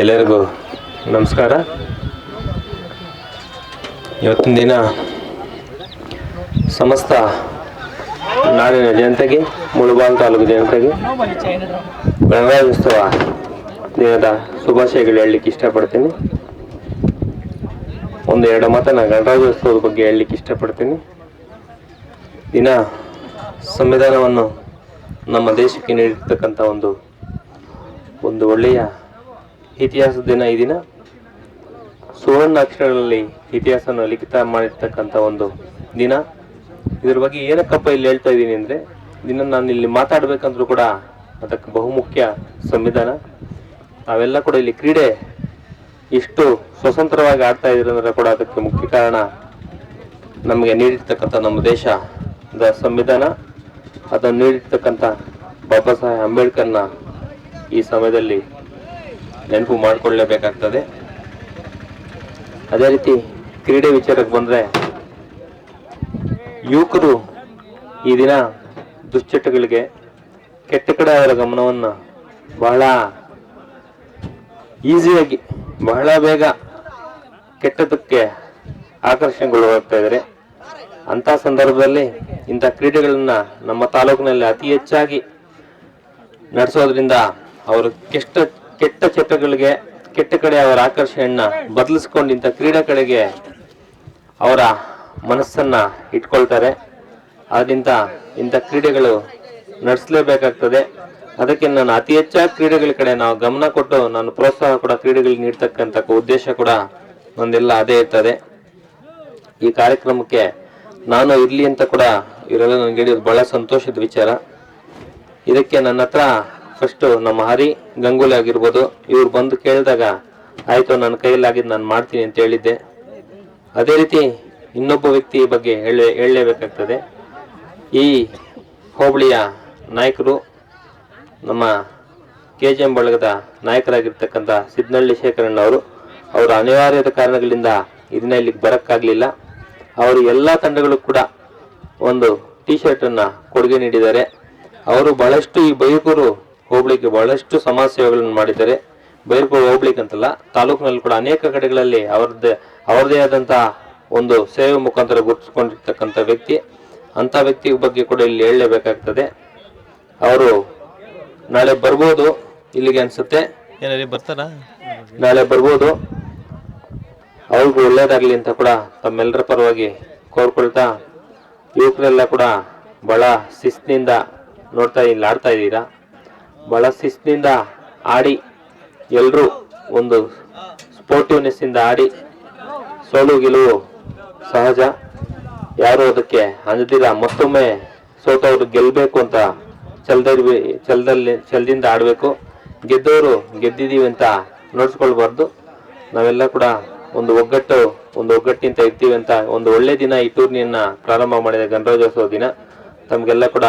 ಎಲ್ಲರಿಗೂ ನಮಸ್ಕಾರ. ಇವತ್ತಿನ ದಿನ ಸಮಸ್ತ ನಾಡಿನ ಜನತೆಗೆ, ಮುಳುಬಾಲ್ ತಾಲೂಕು ಜನತೆಗೆ ಗಣರಾಜ್ಯೋತ್ಸವ ದಿನದ ಶುಭಾಶಯಗಳು ಹೇಳಲಿಕ್ಕೆ ಇಷ್ಟಪಡ್ತೀನಿ. ಒಂದು ಎರಡು ಮಾತನ್ನ ಗಣರಾಜ್ಯೋತ್ಸವದ ಬಗ್ಗೆ ಹೇಳಲಿಕ್ಕೆ ಇಷ್ಟಪಡ್ತೀನಿ. ದಿನ ಸಂವಿಧಾನವನ್ನು ನಮ್ಮ ದೇಶಕ್ಕೆ ನೀಡಿರ್ತಕ್ಕಂಥ ಒಂದು ಒಂದು ಒಳ್ಳೆಯ ಇತಿಹಾಸದ ದಿನ ಈ ದಿನ ಸುವರ್ಣ ಅಕ್ಷರಗಳಲ್ಲಿ ಇತಿಹಾಸವನ್ನು ಲಿಖಿತ ಮಾಡಿರ್ತಕ್ಕಂಥ ಒಂದು ದಿನ. ಇದ್ರ ಬಗ್ಗೆ ಏನಕ್ಕಪ್ಪ ಇಲ್ಲಿ ಹೇಳ್ತಾ ಇದ್ದೀನಿ ಅಂದರೆ, ದಿನ ನಾನು ಇಲ್ಲಿ ಮಾತಾಡಬೇಕಂದ್ರೂ ಕೂಡ ಅದಕ್ಕೆ ಬಹುಮುಖ್ಯ ಸಂವಿಧಾನ. ಅವೆಲ್ಲ ಕೂಡ ಇಲ್ಲಿ ಕ್ರೀಡೆ ಇಷ್ಟು ಸ್ವತಂತ್ರವಾಗಿ ಆಡ್ತಾ ಇದ್ರೆ ಅಂದ್ರೆ ಕೂಡ ಅದಕ್ಕೆ ಮುಖ್ಯ ಕಾರಣ ನಮಗೆ ನೀಡಿರ್ತಕ್ಕಂಥ ನಮ್ಮ ದೇಶದ ಸಂವಿಧಾನ. ಅದನ್ನು ನೀಡಿರ್ತಕ್ಕಂಥ ಬಾಬಾ ಸಾಹೇಬ್ ಅಂಬೇಡ್ಕರ್ನ ಈ ಸಮಯದಲ್ಲಿ ನೆನಪು ಮಾಡಿಕೊಳ್ಳಲೇಬೇಕಾಗ್ತದೆ ಅದೇ ರೀತಿ ಕ್ರೀಡೆ ವಿಚಾರಕ್ಕೆ ಬಂದರೆ ಯುವಕರು ಈ ದಿನ ದುಶ್ಚಟಗಳಿಗೆ ಕೆಟ್ಟ ಕಡೆ ಅವರ ಗಮನವನ್ನು ಬಹಳ ಈಸಿಯಾಗಿ, ಬಹಳ ಬೇಗ ಕೆಟ್ಟದಕ್ಕೆ ಆಕರ್ಷಣೆಗೊಳಗಾಗ್ತಾ ಇದ್ದಾರೆ. ಅಂತ ಸಂದರ್ಭದಲ್ಲಿ ಇಂಥ ಕ್ರೀಡೆಗಳನ್ನು ನಮ್ಮ ತಾಲೂಕಿನಲ್ಲಿ ಅತಿ ಹೆಚ್ಚಾಗಿ ನಡೆಸೋದ್ರಿಂದ ಅವರು ಕೆಟ್ಟ ಕೆಟ್ಟ ಚಟಗಳಿಗೆ ಕೆಟ್ಟ ಕಡೆ ಅವರ ಆಕರ್ಷಣೆಯನ್ನ ಬದಲಿಸ್ಕೊಂಡು ಇಂಥ ಕ್ರೀಡೆ ಕಡೆಗೆ ಅವರ ಮನಸ್ಸನ್ನ ಇಟ್ಕೊಳ್ತಾರೆ. ಆದ್ರಿಂದ ಇಂಥ ಕ್ರೀಡೆಗಳು ನಡೆಸಲೇಬೇಕಾಗ್ತದೆ. ಅದಕ್ಕೆ ನಾನು ಅತಿ ಹೆಚ್ಚಾಗಿ ಕ್ರೀಡೆಗಳ ಕಡೆ ನಾವು ಗಮನ ಕೊಟ್ಟು ನಾನು ಪ್ರೋತ್ಸಾಹ ಕೂಡ ಕ್ರೀಡೆಗಳಿಗೆ ನೀಡ್ತಕ್ಕಂಥ ಉದ್ದೇಶ ಕೂಡ ನಂದೆಲ್ಲ ಅದೇ ಇರ್ತದೆ. ಈ ಕಾರ್ಯಕ್ರಮಕ್ಕೆ ನಾನು ಇರ್ಲಿ ಅಂತ ಕೂಡ ಇವರೆಲ್ಲ ನನಗೆ ಹೇಳಿದ್ರು. ಬಹಳ ಸಂತೋಷದ ವಿಚಾರ. ಇದಕ್ಕೆ ನನ್ನ ಹತ್ರ ಫಸ್ಟ್ ನಮ್ಮ ಹರಿ ಗಂಗೂಲಿ ಆಗಿರ್ಬೋದು, ಇವ್ರು ಬಂದು ಕೇಳಿದಾಗ, ಆಯ್ತು ನನ್ನ ಕೈಯಲ್ಲಾಗಿದ್ದು ನಾನು ಮಾಡ್ತೀನಿ ಅಂತ ಹೇಳಿದ್ದೆ. ಅದೇ ರೀತಿ ಇನ್ನೊಬ್ಬ ವ್ಯಕ್ತಿ ಬಗ್ಗೆ ಹೇಳ ಹೇಳಲೇಬೇಕಾಗ್ತದೆ. ಈ ಹೋಬಳಿಯ ನಾಯಕರು ನಮ್ಮ ಕೆ ಜಿ ಎಂ ಬಳಗದ ನಾಯಕರಾಗಿರ್ತಕ್ಕಂಥ ಶೇಖರಣ್ಣ ಅವರು, ಅವರ ಅನಿವಾರ್ಯದ ಕಾರಣಗಳಿಂದ ಇದನ್ನ ಇಲ್ಲಿಗೆ ಬರೋಕ್ಕಾಗಲಿಲ್ಲ. ಅವರು ಎಲ್ಲ ತಂಡಗಳು ಕೂಡ ಒಂದು ಟಿ ಶರ್ಟನ್ನು ಕೊಡುಗೆ ನೀಡಿದ್ದಾರೆ. ಅವರು ಬಹಳಷ್ಟು ಈ ಬೈಕೂರು ಹೋಬಳಿಗೆ ಬಹಳಷ್ಟು ಸಮಾಜ ಸೇವೆಗಳನ್ನು ಮಾಡಿದ್ದಾರೆ. ಬೈರ್ಪುರ ಹೋಗ್ಲಿಕ್ಕೆ ಅಂತಲ್ಲ ತಾಲೂಕಿನಲ್ಲಿ ಕೂಡ ಅನೇಕ ಕಡೆಗಳಲ್ಲಿ ಅವ್ರದ್ದೇ ಅವರದೇ ಆದಂತಹ ಒಂದು ಸೇವೆ ಮುಖಾಂತರ ಗುರುತಿಸಿಕೊಂಡಿರ್ತಕ್ಕಂಥ ವ್ಯಕ್ತಿ. ಅಂತ ವ್ಯಕ್ತಿ ಬಗ್ಗೆ ಕೂಡ ಇಲ್ಲಿ ಹೇಳಲೇಬೇಕಾಗ್ತದೆ. ಅವರು ನಾಳೆ ಬರ್ಬೋದು ಇಲ್ಲಿಗೆ ಅನ್ಸುತ್ತೆ. ಬರ್ತಾರಾ? ನಾಳೆ ಬರ್ಬೋದು. ಅವ್ರಿಗೂ ಒಳ್ಳೇದಾಗ್ಲಿ ಅಂತ ಕೂಡ ತಮ್ಮೆಲ್ಲರ ಪರವಾಗಿ ಕೋರ್ಕೊಳ್ತಾ ಯುವಕರೆಲ್ಲ ಕೂಡ ಬಹಳ ಶಿಸ್ತಿನಿಂದ ನೋಡ್ತಾ ಇಲ್ಲಿ ಆಡ್ತಾ ಇದ್ದೀರಾ? ಬಹಳ ಶಿಸ್ತಿನಿಂದ ಆಡಿ ಎಲ್ಲರೂ ಒಂದು ಸ್ಪೋರ್ಟಿವ್ನೆಸ್ ಇಂದ ಆಡಿ ಸೋಲು ಗೆಲುವು ಸಹಜ. ಯಾರು ಅದಕ್ಕೆ ಅಂಜದಿಲ್ಲ. ಮತ್ತೊಮ್ಮೆ ಸೋತವರು ಗೆಲ್ಲಬೇಕು ಅಂತ ಛಲದಲ್ಲಿ ಛಲದಲ್ಲಿ, ಛಲದಿಂದ ಆಡಬೇಕು. ಗೆದ್ದವರು ಗೆದ್ದಿದ್ದೀವಿ ಅಂತ ನೋಡ್ಸ್ಕೊಳ್ಬಾರ್ದು. ನಾವೆಲ್ಲ ಕೂಡ ಒಂದು ಒಗ್ಗಟ್ಟು, ಒಂದು ಒಗ್ಗಟ್ಟಿಂತ ಇರ್ತೀವಿ ಅಂತ ಒಂದು ಒಳ್ಳೆ ದಿನ ಈ ಟೂರ್ನಿಯನ್ನ ಪ್ರಾರಂಭ ಮಾಡಿದ ಗಣರಾಜ್ಯೋತ್ಸವ ದಿನ. ತಮಗೆಲ್ಲ ಕೂಡ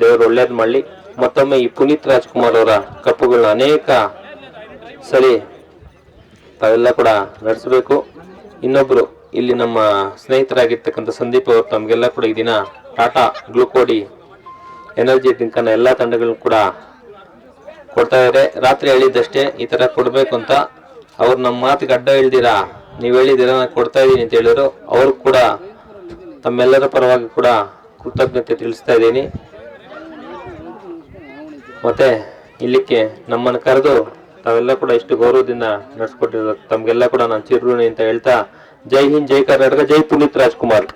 ದೇವರು ಒಳ್ಳೇದು ಮಾಡಲಿ. ಮತ್ತೊಮ್ಮೆ ಈ ಪುನೀತ್ ರಾಜ್ಕುಮಾರ್ ಅವರ ಕಪ್ಪುಗಳನ್ನ ಅನೇಕ ಸರಿ ತಾವೆಲ್ಲ ಕೂಡ ನಡೆಸಬೇಕು. ಇನ್ನೊಬ್ರು ಇಲ್ಲಿ ನಮ್ಮ ಸ್ನೇಹಿತರಾಗಿರ್ತಕ್ಕಂಥ ಸಂದೀಪ್ ಅವರು ತಮಗೆಲ್ಲ ಕೂಡ ಈ ದಿನ ಟಾಟಾ ಗ್ಲೂಕೋಡಿ ಎನರ್ಜಿ ಡ್ರಿಂಕ್ ಎಲ್ಲ ತಂಡಗಳು ಕೂಡ ಕೊಡ್ತಾ ಇದಾರೆ ರಾತ್ರಿ ಹೇಳಿದ್ದಷ್ಟೇ ಈ ತರ ಕೊಡಬೇಕು ಅಂತ. ಅವ್ರು ನಮ್ಮ ಮಾತಿಗೆ ಅಡ್ಡ ಹೇಳ್ದಿರಾ? ನೀವು ಹೇಳಿದಿರ ನಾನು ಕೊಡ್ತಾ ಇದ್ದೀನಿ ಅಂತ ಹೇಳಿದ್ರು. ಅವ್ರು ಕೂಡ ತಮ್ಮೆಲ್ಲರ ಪರವಾಗಿ ಕೂಡ ಕೃತಜ್ಞತೆ ತಿಳಿಸ್ತಾ ಇದ್ದೀನಿ. ಮತ್ತೆ ಇಲ್ಲಿಕ್ಕೆ ನಮ್ಮನ್ನು ಕರೆದು ತಾವೆಲ್ಲ ಕೂಡ ಇಷ್ಟು ಗೌರವದಿಂದ ನಡೆಸ್ಕೊಟ್ಟಿರೋ ತಮ್ಗೆಲ್ಲ ಕೂಡ ನಾನು ಚಿರುಣಿ ಅಂತ ಹೇಳ್ತಾ ಜೈ ಹಿಂದ್, ಜೈ ಕರ್ನಾಟಕ, ಜೈ ಪುನೀತ್ ರಾಜ್ಕುಮಾರ್.